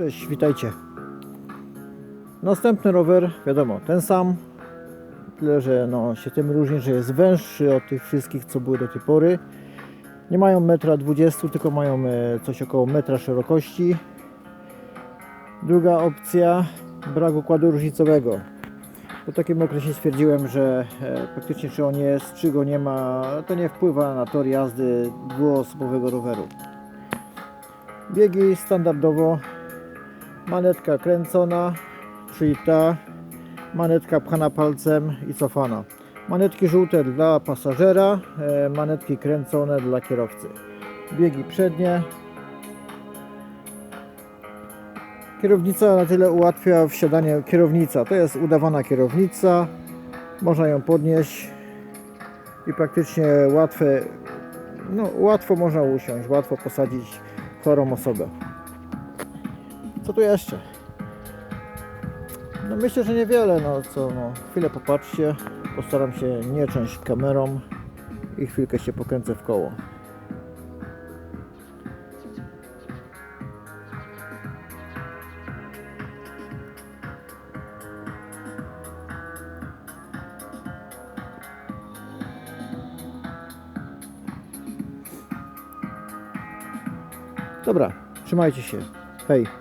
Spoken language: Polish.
Cześć, witajcie. Następny rower, wiadomo, ten sam, tyle że no, się tym różni, że jest węższy od tych wszystkich, co były do tej pory. Nie mają 1,20 m, tylko mają e, coś około metra szerokości. Druga opcja, brak układu różnicowego. Po takim okresie stwierdziłem, że e, praktycznie czy on jest, czy go nie ma, to nie wpływa na tor jazdy dwuosobowego roweru. Biegi standardowo manetka kręcona, czyli ta manetka pchana palcem i cofana. Manetki żółte dla pasażera, e, manetki kręcone dla kierowcy. Biegi przednie. Kierownica na tyle ułatwia wsiadanie kierownica. To jest udawana kierownica. Można ją podnieść i praktycznie łatwe, no, łatwo można usiąść, łatwo posadzić chorą osobę. Co tu jeszcze? No myślę, że niewiele, no co, no chwilę popatrzcie, postaram się nie część kamerą i chwilkę się pokręcę w koło. Dobra, trzymajcie się. Hej.